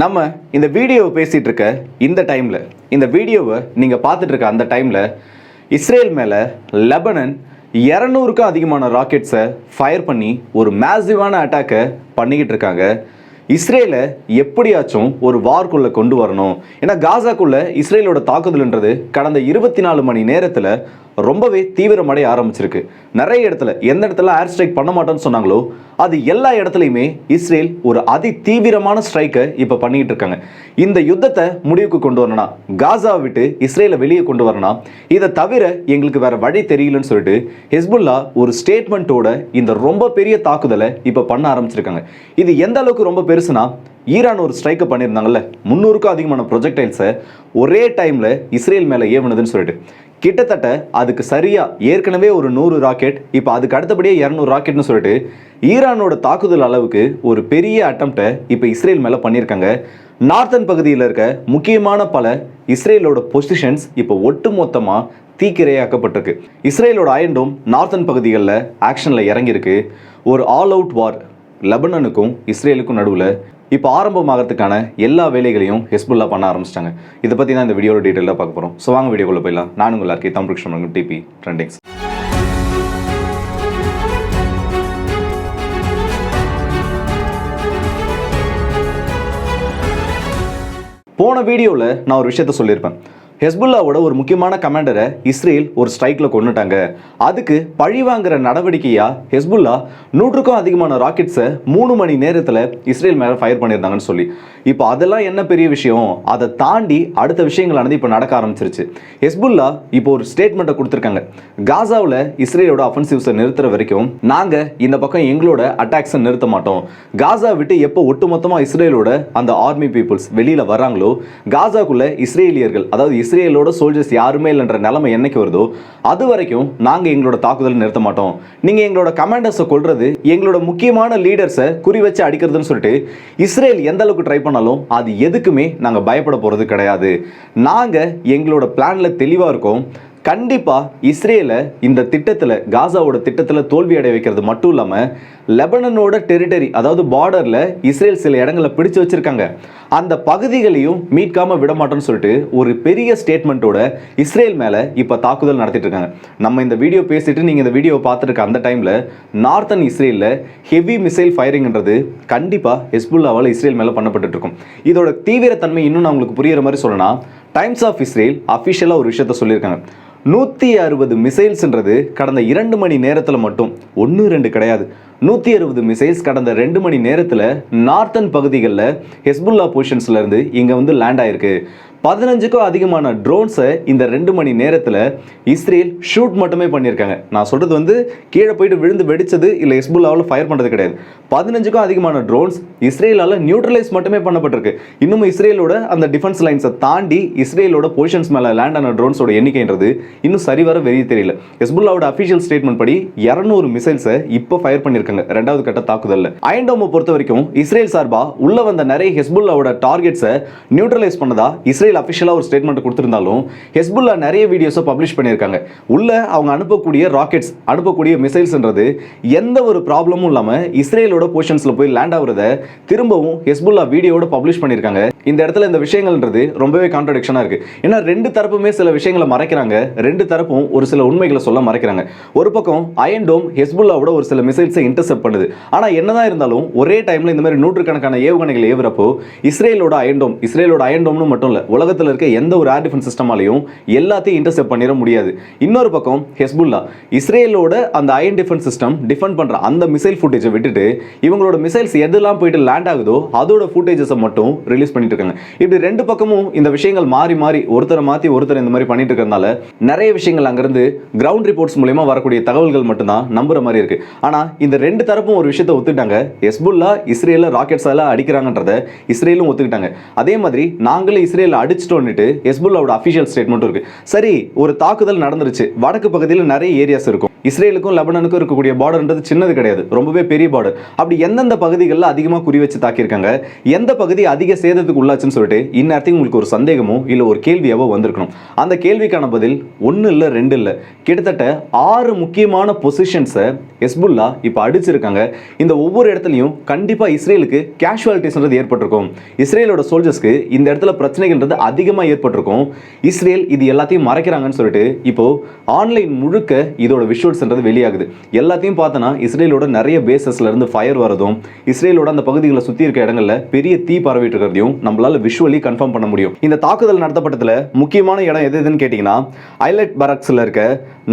நம்ம இந்த வீடியோவை பேசிகிட்டு இருக்க இந்த டைமில் இந்த வீடியோவை நீங்கள் பார்த்துட்டு இருக்க அந்த டைமில் இஸ்ரேல் மேலே லெபனன் இரநூறுக்கும் அதிகமான ராக்கெட்ஸை ஃபயர் பண்ணி ஒரு மேசிவான அட்டாக்கை பண்ணிக்கிட்டு இருக்காங்க. இஸ்ரேலை எப்படியாச்சும் ஒரு வார்க்குள்ளே கொண்டு வரணும். ஏன்னா காசாக்குள்ளே இஸ்ரேலோட தாக்குதல்ன்றது கடந்த இருபத்தி நாலு மணி நேரத்தில் ரொம்பவே தீவிரமடைய ஆரம்பிச்சிருக்கு. நிறைய இடத்துல எந்த இடத்துல ஏர் ஸ்ட்ரைக் பண்ண மாட்டோம்னு சொன்னாங்களோ அது எல்லா இடத்துலையுமே இஸ்ரேல் ஒரு அதி தீவிரமான ஸ்ட்ரைக்கை இப்போ பண்ணிக்கிட்டு இருக்காங்க. இந்த யுத்தத்தை முடிவுக்கு கொண்டு வரணும்னா காசா விட்டு இஸ்ரேலை வெளியே கொண்டு வரணும் இதை தவிர எங்களுக்கு வேற வழி தெரியலன்னு சொல்லிட்டு ஹெஸ்புல்லா ஒரு ஸ்டேட்மெண்ட்டோட இந்த ரொம்ப பெரிய தாக்குதலை இப்போ பண்ண ஆரம்பிச்சிருக்காங்க. இது எந்த அளவுக்கு ரொம்ப பெருசுனா ஈரான் ஒரு ஸ்ட்ரைக்கை பண்ணியிருந்தாங்கல்ல? முந்நூறுக்கும் அதிகமான ப்ரொஜெக்டைல்ஸை ஒரே டைமில் இஸ்ரேல் மேலே ஏவுனதுன்னு சொல்லிட்டு. கிட்டத்தட்ட அதுக்கு சரியாக ஏற்கனவே ஒரு நூறு ராக்கெட் இப்போ அதுக்கு அடுத்தபடியே இரநூறு ராக்கெட்னு சொல்லிட்டு ஈரானோட தாக்குதல் அளவுக்கு ஒரு பெரிய அட்டம்ப்டை இப்போ இஸ்ரேல் மேலே பண்ணியிருக்காங்க. நார்த்தன் பகுதியில் இருக்க முக்கியமான பல இஸ்ரேலோட பொசிஷன்ஸ் இப்போ ஒட்டுமொத்தமாக தீக்கிரையாக்கப்பட்டிருக்கு. இஸ்ரேலோட அயண்டும் நார்த்தன் பகுதிகளில் ஆக்ஷனில் இறங்கியிருக்கு. ஒரு ஆல் அவுட் வார் லெபனனுக்கும் இஸ்ரேலுக்கும் நடுவில் இப்போ ஆரம்பமாகறதுக்கான எல்லா வேலைகளையும் ஹெஸ்புல்லா பண்ண ஆரம்பிச்சிட்டாங்க. இதை பற்றி தான் இந்த வீடியோட டீட்டெயிலாக பார்க்க போகிறோம் ஸோ வாங்க வீடியோக்குள்ள போயிடலாம். நான் உங்கள் எல்லாருக்கே தமிழ் கிருஷ்ணன் டிபி ட்ரெண்டிங்ஸ். போன வீடியோவில் நான் ஒரு விஷயத்த சொல்லியிருப்பேன். ஹெஸ்புல்லாவோட ஒரு முக்கியமான கமாண்டரை இஸ்ரேல் ஒரு ஸ்ட்ரைக்கில் கொண்டுட்டாங்க அதுக்கு பழி வாங்குற நடவடிக்கையா ஹெஸ்புல்லா நூற்றுக்கும் அதிகமான ராக்கெட்ஸை மூணு மணி நேரத்தில் இஸ்ரேல் மேலே ஃபயர் பண்ணியிருந்தாங்கன்னு சொல்லி. இப்போ அதெல்லாம் என்ன பெரிய விஷயம்? அதை தாண்டி அடுத்த விஷயங்களானது இப்போ நடக்க ஆரம்பிச்சிருச்சு. ஹெஸ்புல்லா இப்போ ஒரு ஸ்டேட்மெண்ட்டை கொடுத்துருக்காங்க. காசாவில் இஸ்ரேலோட அஃபென்சிவ்ஸை நிறுத்துற வரைக்கும் நாங்கள் இந்த பக்கம் எங்களோட அட்டாக்ஸை நிறுத்த மாட்டோம். காசா விட்டு எப்போ ஒட்டுமொத்தமாக இஸ்ரேலோட அந்த ஆர்மி பீப்புள்ஸ் வெளியில் வராங்களோ காசாக்குள்ள இஸ்ரேலியர்கள் அதாவது இஸ்ரேலோட சோல்ஜர்ஸ் யாருமே இல்லைன்ற நிலைமை என்னைக்கு வருதோ அது வரைக்கும் நாங்கள் எங்களோட தாக்குதல் நிறுத்த மாட்டோம். நீங்கள் எங்களோட கமாண்டர்ஸை கொள்வது எங்களோட முக்கியமான லீடர்ஸை குறி வச்சு அடிக்கிறதுன்னு சொல்லிட்டு இஸ்ரேல் எந்த அளவுக்கு ட்ரை பண்ணாலும் அது எதுக்குமே நாங்கள் பயப்பட போகிறது கிடையாது. நாங்கள் எங்களோட பிளானில் தெளிவாக இருக்கோம். கண்டிப்பாக இஸ்ரேலை இந்த திட்டத்தில் காசாவோட திட்டத்தில் தோல்வி அடைய வைக்கிறது மட்டும் இல்லாமல் லெபனனோட டெரிட்டரி அதாவது பார்டரில் இஸ்ரேல் சில இடங்களை பிடிச்சு வச்சுருக்காங்க. அந்த பகுதிகளையும் மீட்காமல் விடமாட்டோம்னு சொல்லிட்டு ஒரு பெரிய ஸ்டேட்மெண்ட்டோட இஸ்ரேல் மேலே இப்போ தாக்குதல் நடத்திட்டு இருக்காங்க. நம்ம இந்த வீடியோ பேசிட்டு நீங்கள் இந்த வீடியோ பார்த்துருக்க அந்த டைமில் நார்த்தன் இஸ்ரேலில் ஹெவி மிசைல் ஃபயரிங்ன்றது கண்டிப்பாக ஹெஸ்புல்லாவால் இஸ்ரேல் மேலே பண்ணப்பட்டு இருக்கும். இதோட தீவிரத்தன்மை இன்னும் நான் உங்களுக்கு புரியுற மாதிரி சொல்லணும்னா டைம்ஸ் ஆஃப் இஸ்ரேல் அஃபிஷியலாக ஒரு விஷயத்த சொல்லியிருக்காங்க. நூற்றி அறுபது மிசைல்ஸ்ன்றது கடந்த இரண்டு மணி நேரத்தில் மட்டும். ஒன்று ரெண்டு கிடையாது. நூற்றி அறுபது மிசைல்ஸ் கடந்த ரெண்டு மணி நேரத்தில் நார்த்தன் பகுதிகளில் ஹெஸ்புல்லா பொசிஷன்ஸ்லேருந்து இங்கே வந்து லேண்ட் ஆயிருக்கு. பதினஞ்சுக்கும் அதிகமான ட்ரோன்ஸை இந்த ரெண்டு மணி நேரத்தில் இஸ்ரேல் ஷூட் மட்டுமே பண்ணியிருக்காங்க. நான் சொல்கிறது வந்து கீழே போயிட்டு விழுந்து வெடிச்சது இல்லை ஹெஸ்புல்லாவில் ஃபயர் பண்ணுறது கிடையாது. பதினஞ்சுக்கும் அதிகமான ட்ரோன்ஸ் இஸ்ரேலால் நியூட்ரலைஸ் மட்டுமே பண்ணப்பட்டிருக்கு. இன்னும் இஸ்ரேலோட அந்த டிஃபென்ஸ் லைன்ஸை தாண்டி இஸ்ரேலோட பொசிஷன்ஸ் மேலே லேண்ட் ஆன ட்ரோன்ஸோட எண்ணிக்கைன்றது இன்னும் சரிவர வெளியே தெரியல. ஹெஸ்புல்லாவோட அஃபிஷியல் ஸ்டேட்மெண்ட் படி இரநூறு மிசைல்ஸை இப்போ ஃபயர் பண்ணியிருக்காங்க. ரெண்டாவது கட்ட தாக்குதலில். அயன்டோமை பொறுத்த வரைக்கும் இஸ்ரேல் சார்பா உள்ள வந்த நிறைய ஹெஸ்புல்லாவோட டார்கெட்ஸை நியூட்ரலைஸ் பண்ணதா இஸ்ரேல் அஃபிஷியலாக ஒரு ஸ்டேட்மெண்ட் கொடுத்துருந்தாலும் ஹெஸ்புல்லா நிறைய வீடியோஸை பப்ளிஷ் பண்ணியிருக்காங்க. உள்ள அவங்க அனுப்பக்கூடிய ராக்கெட்ஸ் அனுப்பக்கூடிய மிசைல்ஸ்ன்றது எந்த ஒரு ப்ராப்ளமும் இல்லாமல் இஸ்ரேலோட போர்ஷன்ஸில் போய் லேண்ட் ஆகுறத திரும்பவும் ஹெஸ்புல்லா வீடியோட பப்ளிஷ் பண்ணியிருக்காங்க. இந்த இடத்துல இந்த விஷயங்கள்ன்றது ரொம்பவே கான்ட்ரடிக்ஷனாக இருக்குது ஏன்னா ரெண்டு தரப்புமே சில விஷயங்களை மறைக்கிறாங்க. ரெண்டு தரப்பும் ஒரு சில உண்மைகளை சொல்ல மறைக்கிறாங்க. ஒரு பக்கம் அயன் டோம் ஹெஸ்புல்லாவோட ஒரு சில மிசைல்ஸை இன்டர்செப்ட் பண்ணுது. ஆனால் என்னதான் இருந்தாலும் ஒரே டைமில் இந்த மாதிரி நூற்றுக்கணக்கான ஏவுகணைகள் ஏவுறப்போ இஸ்ரேலோட அயன்டோம் இஸ்ரேலோட அயன்டோம்னு மட்டும் இல்லை உலகத்தில் இருக்க எந்த ஒரு ஏர் டிஃபென்ஸ் சிஸ்டமாலையும் எல்லாத்தையும் இன்டர்செப்ட் பண்ணிட முடியாது. இன்னொரு பக்கம் ஹெஸ்புல்லா இஸ்ரேலோட அந்த அயன் டிஃபென்ஸ் சிஸ்டம் டிஃபெண்ட் பண்ணுற அந்த மிசைல் ஃபுட்டேஜை விட்டுட்டு இவங்களோட மிசைல்ஸ் எதெல்லாம் போயிட்டு லேண்ட் ஆகுதோ அதோட ஃபுட்டேஜஸை மட்டும் ரிலீஸ் பண்ணிட்டு பண்ணிட்டு இருக்காங்க இப்படி ரெண்டு பக்கமும் இந்த விஷயங்கள் மாறி மாறி ஒருத்தரை மாற்றி ஒருத்தர் இந்த மாதிரி பண்ணிட்டு இருக்கிறதுனால நிறைய விஷயங்கள் அங்கிருந்து கிரவுண்ட் ரிப்போர்ட்ஸ் மூலயமா வரக்கூடிய தகவல்கள் மட்டும்தான் நம்புற மாதிரி இருக்கு. ஆனா இந்த ரெண்டு தரப்பும் ஒரு விஷயத்தை ஒத்துட்டாங்க எஸ்புல்லா இஸ்ரேல ராக்கெட்ஸ் எல்லாம் அடிக்கிறாங்கன்றத இஸ்ரேலும் ஒத்துக்கிட்டாங்க. அதே மாதிரி நாங்களே இஸ்ரேல அடிச்சிட்டோன்னுட்டு எஸ்புல்லாவோட அஃபிஷியல் ஸ்டேட்மெண்ட்டும் இருக்கு. சரி ஒரு தாக்குதல் நடந்துருச்சு. வடக்கு பகுதியில் நிறைய ஏரியாஸ் இருக்கும். இஸ்ரேலுக்கும் லெபனனுக்கும் இருக்கக்கூடிய பார்டர்ன்றது சின்னது கிடையாது. ரொம்பவே பெரிய பார்டர் அப்படி எந்தெந்த பகுதிகளில் அதிகமாக குறி வச்சு தாக்கியிருக்காங்க? எந்த பகுதி அதிக சேதத்துக்கு உள்ளாச்சுன்னு சொல்லிட்டு இந்நேரத்துக்கு உங்களுக்கு ஒரு சந்தேகமோ இல்லை ஒரு கேள்வியாவோ வந்திருக்கணும். அந்த கேள்விக்கான பதில் ஒன்று இல்லை ரெண்டு இல்லை. கிட்டத்தட்ட ஆறு முக்கியமான பொசிஷன்ஸை எஸ்புல்லா இப்போ அடிச்சிருக்காங்க. இந்த ஒவ்வொரு இடத்துலையும் கண்டிப்பாக இஸ்ரேலுக்கு கேஷுவாலிட்டிஸ்ன்றது ஏற்பட்டிருக்கும். இஸ்ரேலோட சோல்ஜர்ஸ்க்கு இந்த இடத்துல பிரச்சனைகள்ன்றது அதிகமாக ஏற்பட்டிருக்கும். இஸ்ரேல் இது எல்லாத்தையும் மறைக்கிறாங்கன்னு சொல்லிட்டு இப்போது ஆன்லைன் முழுக்க இதோட விஷுவல்ஸ்ன்றது வெளியாகுது. எல்லாத்தையும் பார்த்தோன்னா இஸ்ரேலோட நிறைய பேசஸ்லேருந்து ஃபயர் வரதும் இஸ்ரேலோட அந்த பகுதிகளை சுற்றி இருக்க இடங்களில் பெரிய தீ பரவிட்டு இருக்கிறதையும் நம்மளால விஷுவலி கன்ஃபார்ம் பண்ண முடியும். இந்த தாக்குதல் நடத்தப்பட்டதுல முக்கியமான இடம் எது எதுன்னு கேட்டிங்கன்னா ஐலட் பராக்ஸில் இருக்க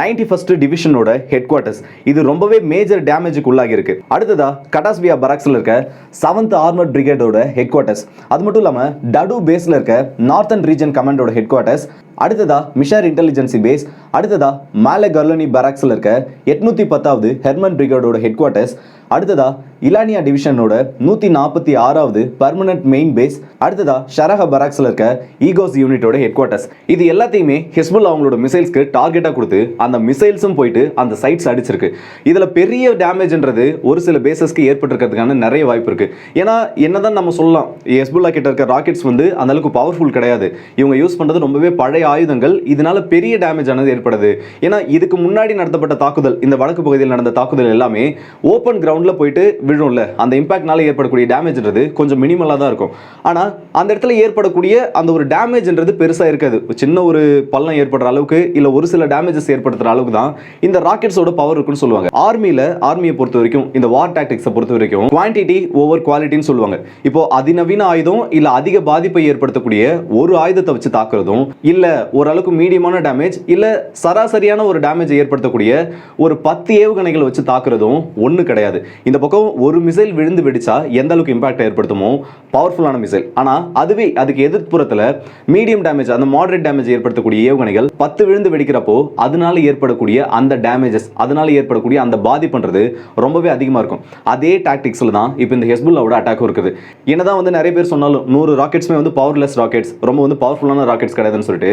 நைன்டி ஃபர்ஸ்ட் டிவிஷனோட ஹெட் குவார்ட்டர்ஸ் இது ரொம்பவே மேஜர் டேமேஜுக்கு உள்ளாகி இருக்கு. அடுத்ததா கடாஸ்பியா பராக்ஸ்ல இருக்க செவன்த் ஆர்மர் பிரிகேடோட ஹெட் குவார்ட்டர்ஸ் அது மட்டும் இல்லாமல் டடு பேஸில் இருக்க நார்த்தன் ரீஜன் கமாண்டோட ஹெட் குவார்ட்டர்ஸ் அடுத்ததா மிஷார் இன்டெலிஜென்சி பேஸ் அடுத்ததா மேலே கர்லோனி பேராக்ஸில் இருக்க எட்நூற்றி பத்தாவது ஹெர்மன் பிரிகேடோட ஹெட் குவார்ட்டர்ஸ் அடுத்ததா இலானியா டிவிஷனோட நூற்றி நாற்பத்தி ஆறாவது பர்மனன்ட் மெயின் பேஸ் அடுத்ததா ஷரஹ பராக்ஸில் இருக்க ஈகோஸ் யூனிட்டோட ஹெட் குவார்ட்டர்ஸ் இது எல்லாத்தையுமே ஹிஸ்புல் அவங்களோட மிசைல்ஸ்க்கு டார்கெட்டாக கொடுத்து அந்த மிசைல்ஸும் போயிட்டு அந்த சைட்ஸ் அடிச்சிருக்கு. இதில் பெரிய டேமேஜ்ன்றது ஒரு சில பேசஸ்க்கு ஏற்பட்டிருக்கிறதுக்கான நிறைய வாய்ப்பு இருக்கு. ஏன்னா என்னதான் நம்ம சொல்லலாம் ஹெஸ்புல்லா கிட்ட இருக்க ராக்கெட்ஸ் வந்து அந்த அளவுக்கு பவர்ஃபுல் கிடையாது. இவங்க யூஸ் பண்ணுறது ரொம்பவே பழைய ஆயுதங்கள் இதனால பெரிய டேமேஜ் ஆனது ஏற்படுது. ஏன்னா இதுக்கு முன்னாடி நடத்தப்பட்ட தாக்குதல் இந்த வடக்கு பகுதியில் நடந்த தாக்குதல் எல்லாமே ஓப்பன் கிரவுண்டில் போயிட்டு விழும்ல அந்த இம்பாக்ட்னால ஏற்படக்கூடிய டேமேஜ்ன்றது கொஞ்சம் மினிமலாக தான் இருக்கும். ஆனால் அந்த இடத்துல ஏற்படக்கூடிய அந்த ஒரு டேமேஜ்ன்றது பெருசாக இருக்காது. சின்ன ஒரு பள்ளம் ஏற்படுற அளவுக்கு இல்லை ஒரு சில டேமேஜஸ் ஏற்படுத்துற அளவுக்கு தான் இந்த ராக்கெட்ஸோட பவர் இருக்குன்னு சொல்லுவாங்க. ஆர்மியில் ஆர்மியை பொறுத்த வரைக்கும் இந்த வார் டாக்டிக்ஸை பொறுத்த வரைக்கும் குவான்டிட்டி ஓவர் குவாலிட்டின்னு சொல்லுவாங்க. இப்போ அதிநவீன ஆயுதம் இல்லை அதிக பாதிப்பை ஏற்படுத்தக்கூடிய ஒரு ஆயுதத்தை வச்சு தாக்குறதும் இல்லை ஓரளவுக்கு மீடியமான டேமேஜ் இல்லை சராசரியான ஒரு டேமேஜை ஏற்படுத்தக்கூடிய ஒரு பத்து ஏவுகணைகளை வச்சு தாக்குறதும் ஒன்று கிடையாது. இந்த பக்கம் ஒரு மிசைல் விழுந்து வெடிச்சா எந்த அளவுக்கு இம்பாக்ட் ஏற்படுத்துமோ பவர்ஃபுல்லான மிசைல் ஆனால் அதுவே அதுக்கு எதிர்ப்புறத்தில் மீடியம் டேமேஜ் அந்த மாடரேட் டேமேஜ் ஏற்படுத்தக்கூடிய ஏவுகணைகள் பத்து விழுந்து வெடிக்கிறப்போ அதனால ஏற்படக்கூடிய அந்த டேமேஜஸ் அதனால ஏற்படக்கூடிய அந்த பாதிப்புன்றது ரொம்பவே அதிகமாக இருக்கும். அதே டாக்டிக்ஸில் தான் இப்போ இந்த ஹெஸ்புல்லாவோட அட்டாக்கும் இருக்குது. என்னதான் வந்து நிறைய பேர் சொன்னாலும் நூறு ராக்கெட்ஸ்மே வந்து பவர்லெஸ் ராக்கெட்ஸ் ரொம்ப வந்து பவர்ஃபுல்லான ராக்கெட்ஸ் கிடையாதுன்னு சொல்லிட்டு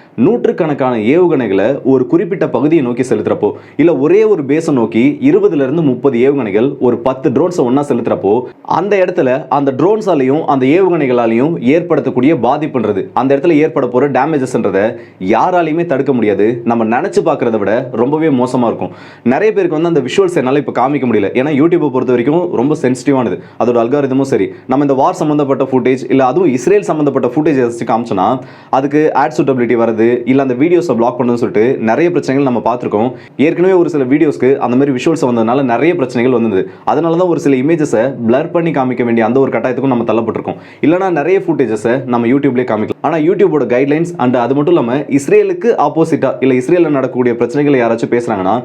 நூற்றுக்கணக்கான ஏவுகணைகளை ஒரு குறிப்பிட்ட பகுதியை நோக்கி செலுத்துறப்போ இல்லை ஒரே ஒரு பேஸை நோக்கி இருபதுல இருந்து முப்பது ஏவுகணைகள் ஒரு பத்து ட்ரோன்ஸை ஒன்றா செலுத்துறப்போ அந்த இடத்துல அந்த ட்ரோன்ஸாலையும் அந்த ஏவுகணைகளாலையும் ஏற்படுத்தக்கூடிய பாதிப்புன்றது அந்த இடத்துல ஏற்பட போகிற டேமேஜஸ்ன்றதை யாராலையுமே தடுக்க முடியாது. நம்ம நினச்சி பார்க்குறத விட ரொம்பவே மோசமாக இருக்கும். நிறைய பேருக்கு வந்து அந்த விஷுவல்ஸ் என்னால் இப்போ காமிக்க முடியல. ஏன்னா யூடியூப்பை பொறுத்த வரைக்கும் ரொம்ப சென்சிட்டிவானது அதோட அல்காரிதமும் சரி. நம்ம இந்த வார் சம்மந்தப்பட்ட ஃபுட்டேஜ் இல்லை அதுவும் இஸ்ரேல் சம்மந்தப்பட்ட ஃபுட்டேஜ் ஏதாச்சும் காமிச்சோன்னா அதுக்கு ஆட் சூட்டபிலிட்டி வரது இல்லை அந்த வீடியோஸை பிளாக் பண்ணுன்னு சொல்லிட்டு நிறைய பிரச்சனைகள் நம்ம பார்த்துருக்கோம். ஏற்கனவே ஒரு சில வீடியோஸ்க்கு அந்த மாதிரி விஷுவல்ஸ் வந்ததுனால நிறைய பிரச்சனைகள் வந்தது. அதனால தான் ஒரு சில இமேஜஸை பிளர் பண்ணி காமிக்க வேண்டிய அந்த ஒரு கட்டாயத்துக்கும் நம்ம தள்ளப்பட்டிருக்கோம். இல்லைனா நிறைய ஃபுட்டேஜஸை நம்ம யூடியூப்லேயே காமிக்கலாம். ஆனால் யூடியூபோட கைட்லைன்ஸ் அண்ட் அது மட்டும் இல்லாமல் இஸ்ரேலுக்கு ஆப்போசிட்டாக இல்லை இஸ்ரேலில் நடக்கக்கூடிய பிரச்சனைகளை யாராச்சும் பேசுகிறாங்கன்னா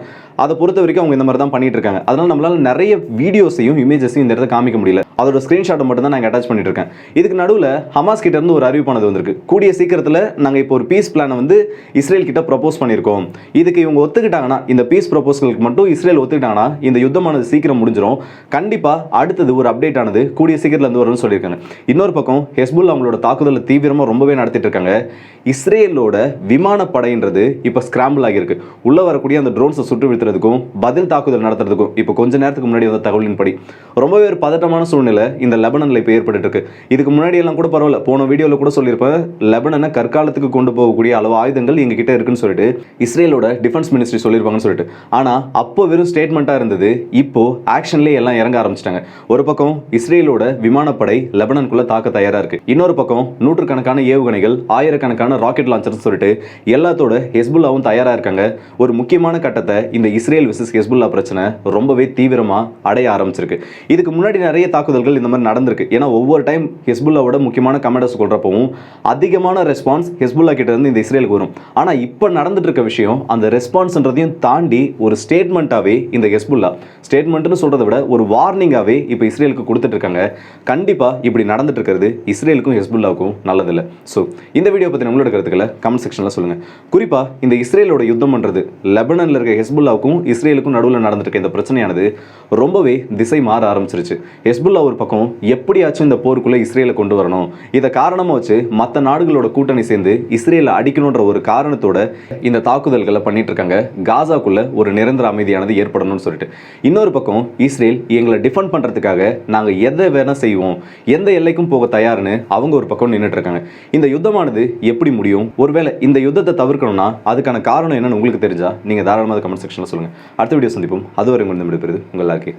அதை பொறுத்த வரைக்கும் அவங்க இந்த மாதிரி தான் பண்ணிட்டு இருக்காங்க. அதனால நம்மளால நிறைய வீடியோஸையும் இமேஜஸையும் இந்த இடத்துல காமிக்க முடியல. அதோட ஸ்க்ரீன்ஷாட்டை மட்டும் தான் நாங்கள் அட்டாச் பண்ணிட்டு இருக்கேன். இதுக்கு நடுவில் ஹமாஸ் கிட்ட இருந்து ஒரு அறிவிப்பானது வந்திருக்கு. கூடிய சீக்கிரத்தில் நாங்கள் இப்போ ஒரு பீஸ் பிளான் வந்து இஸ்ரேல் கிட்ட ப்ரப்போஸ் பண்ணியிருக்கோம். இதுக்கு இவங்க ஒத்துக்கிட்டாங்கன்னா இந்த பீஸ் ப்ரப்போசலுக்கு மட்டும் இஸ்ரேல் ஒத்துக்கிட்டாங்கன்னா இந்த யுத்தமானது சீக்கிரம் முடிஞ்சிடும் கண்டிப்பாக அடுத்தது ஒரு அப்டேட் ஆனது கூடிய சீக்கிரத்தில் வந்து வரும்னு சொல்லியிருக்காங்க. இன்னொரு பக்கம் ஹெஸ்புல் அவங்களோட தாக்குதலை தீவிரமாக ரொம்பவே நடத்திட்டு இருக்காங்க இஸ்ரேலோட விமானப்படைன்றது இப்போ ஸ்கிராம்பிள் ஆகியிருக்கு. உள்ளே வரக்கூடிய அந்த ட்ரோன்ஸை சுட்டு வீழ்த்துறதுக்கும் பதில் தாக்குதல் நடத்துறதுக்கும் இப்போ கொஞ்ச நேரத்துக்கு முன்னாடி வந்த தகவலின்படி ரொம்பவே ஒரு பதட்டமான சூழ்நிலை இந்த லெபனனில் இப்போ ஏற்பட்டு இருக்கு. இதுக்கு முன்னாடி எல்லாம் கூட பரவாயில்ல. போன வீடியோவில் கூட சொல்லியிருப்பேன் லெபனனை கற்காலத்துக்கு கொண்டு போகக்கூடிய அளவு ஆயுதங்கள் எங்க கிட்ட இருக்குன்னு சொல்லிட்டு இஸ்ரேலோட டிஃபென்ஸ் மினிஸ்ட்ரி சொல்லியிருப்பாங்கன்னு சொல்லிட்டு. ஆனால் அப்போ வெறும் ஸ்டேட்மெண்ட்டாக இருந்தது. இப்போ ஆக்ஷன்லேயே எல்லாம் இறங்க ஆரம்பிச்சிட்டாங்க. ஒரு பக்கம் இஸ்ரேலோட விமானப்படை லெபனனுக்குள்ள தாக்க தயாரா இருக்கு. இன்னொரு பக்கம் நூற்றுக்கணக்கான ஏவுகணைகள் ஆயிரக்கணக்கான ராக்கெட் லான்ச்சர்ஸ் சொல்லிட்டு எல்லாத்தோட ஹெஸ்புல்லாவும் தயாரா இருக்காங்க. ஒரு முக்கியமான கட்டத்தை இந்த இஸ்ரேல் விசஸ் ஹெஸ்புல்லா பிரச்சனை ரொம்பவே தீவிரமா அடைய ஆரம்பிச்சிருக்கு. இதுக்கு முன்னாடி நிறைய தாக்குதல்கள் இந்த மாதிரி நடந்திருக்கு. ஏன்னா ஒவ்வொரு டைம் ஹெஸ்புல்லாவோட முக்கியமான கமெண்டர்ஸ் கொள்றப்பவும் அதிகமான ரெஸ்பான்ஸ் ஹெஸ்புல்லா கிட்ட இருந்து இந்த இஸ்ரேலுக்கு வரும். ஆனா இப்போ நடந்துட்டு இருக்க விஷயம் அந்த ரெஸ்பான்ஸ்ன்றதையும் தாண்டி ஒரு ஸ்டேட்மெண்ட்டாகவே இந்த ஹெஸ்புல்லா. ஸ்டேட்மெண்ட்னு சொல்றதை விட ஒரு வார்னிங்காகவே இப்போ இஸ்ரேலுக்கு கொடுத்துட்டு இருக்காங்க இப்படி நடந்துட்டு இருக்கிறது இஸ்ரேலுக்கும் ஹெஸ்புல்லாவுக்கும் நல்லதில்லை. ஸோ இந்த வீடியோ பத்தி நம்மளோட கருத்துக்களை கமெண்ட் செக்ஷனில் சொல்லுங்க. குறிப்பாக இந்த இஸ்ரேலோட யுத்தம் பண்ணுறது லெபனன்ல இருக்க ஹெஸ்புல்லாவுக்கும் இஸ்ரேலுக்கும் நடுவில் நடந்துட்டு இந்த பிரச்சனையானது ரொம்பவே திசை மாற ஆரம்பிச்சிருச்சு. ஹெஸ்புல்லா ஒரு பக்கம் எப்படியாச்சும் இந்த போருக்குள்ளே இஸ்ரேலை கொண்டு வரணும். இதை காரணமாக வச்சு மற்ற நாடுகளோட கூட்டணி சேர்ந்து இஸ்ரேலை அடிக்க பிடிக்கணுன்ற ஒரு காரணத்தோட இந்த தாக்குதல்களை பண்ணிட்டு இருக்காங்க காசாக்குள்ள ஒரு நிரந்தர அமைதியானது ஏற்படணும்னு சொல்லிட்டு. இன்னொரு பக்கம் இஸ்ரேல் எங்களை டிஃபெண்ட் பண்றதுக்காக நாங்க எதை வேணா செய்வோம். எந்த எல்லைக்கும் போக தயார்னு அவங்க ஒரு பக்கம் நின்றுட்டு இருக்காங்க இந்த யுத்தமானது எப்படி முடியும்? ஒருவேளை இந்த யுத்தத்தை தவிர்க்கணும்னா அதுக்கான காரணம் என்னன்னு உங்களுக்கு தெரிஞ்சா நீங்க தாராளமாக கமெண்ட் செக்ஷன்ல சொல்லுங்க. அடுத்த வீடியோ சந்திப்போம். அதுவரை உங்கள் விடுபெறுது உங்கள் எல்லாருக்கே